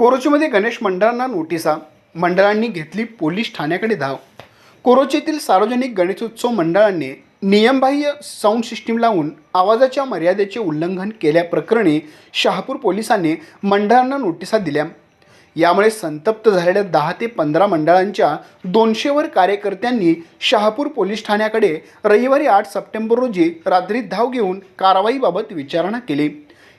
कोरोचीमध्ये गणेश मंडळांना नोटिसा. मंडळांनी घेतली पोलीस ठाण्याकडे धाव. कोरोचीतील सार्वजनिक गणेशोत्सव मंडळांनी नियमबाह्य साऊंड सिस्टीम लावून आवाजाच्या मर्यादेचे उल्लंघन केल्याप्रकरणी शहापूर पोलिसांनी मंडळांना नोटिसा दिल्या. यामुळे संतप्त झालेल्या दहा ते पंधरा मंडळांच्या दोनशेवर कार्यकर्त्यांनी शहापूर पोलीस ठाण्याकडे रविवारी आठ सप्टेंबर रोजी रात्री धाव घेऊन कारवाईबाबत विचारणा केली.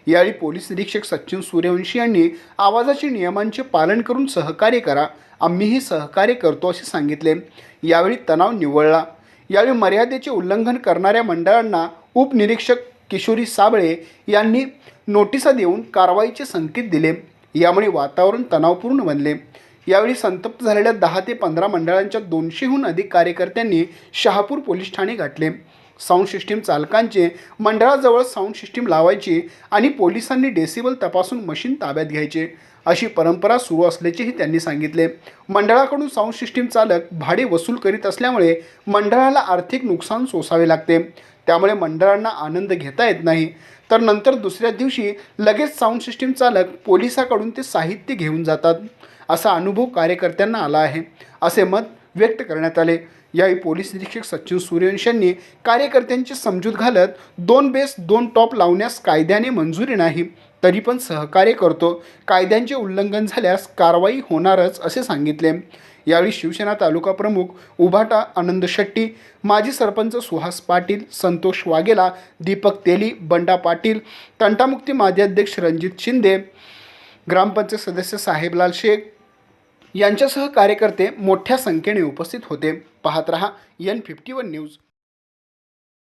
यावेळी पोलीस निरीक्षक सचिन सूर्यवंशी यांनी आवाजाचे नियमांचे पालन करून सहकार्य करा. आम्हीही सहकार्य करतो असे सांगितले. यावेळी तणाव निवळला. यावेळी मर्यादेचे उल्लंघन करणाऱ्या मंडळांना उपनिरीक्षक किशोरी साबळे यांनी नोटिसा देऊन कारवाईचे संकेत दिले. यामुळे वातावरण तणावपूर्ण बनले. यावेळी संतप्त झालेल्या दहा ते पंधरा मंडळांच्या दोनशेहून अधिक कार्यकर्त्यांनी शहापूर पोलीस ठाणे गाठले. साऊंड सिस्टीम चालकांचे मंडळाजवळ साऊंड सिस्टीम लावायची आणि पोलिसांनी डेसिबल तपासून मशीन ताब्यात घ्यायचे. अशी परंपरा सुरू असल्याचेही त्यांनी सांगितले. मंडळाकडून साऊंड सिस्टीम चालक भाडे वसूल करीत असल्यामुळे मंडळाला आर्थिक नुकसान सोसावे लागते. त्यामुळे मंडळांना आनंद घेता येत नाही. तर नंतर दुसऱ्या दिवशी लगेच साऊंड सिस्टीम चालक पोलिसाकडून ते साहित्य घेऊन जातात. असा अनुभव कार्यकर्त्यांना आला आहे. असे मत व्यक्त करण्यात आले. यावेळी पोलीस निरीक्षक सचिन सूर्यवंश यांनी कार्यकर्त्यांची समजूत घालत दोन बेस दोन टॉप लावण्यास कायद्याने मंजुरी नाही तरी पण सहकार्य करतो. कायद्यांचे उल्लंघन झाल्यास कारवाई होणारच असे सांगितले. यावेळी शिवसेना तालुका प्रमुख उभाटा आनंद शेट्टी माजी सरपंच सुहास पाटील संतोष वाघेला दीपक तेली बंडा पाटील तंटामुक्ती माजी अध्यक्ष रणजित शिंदे ग्रामपंचायत सदस्य साहेबलाल शेख यांच्यासह कार्यकर्ते मोठ्या संख्येने उपस्थित होते. पाहत रहा एन फिफ्टी वन न्यूज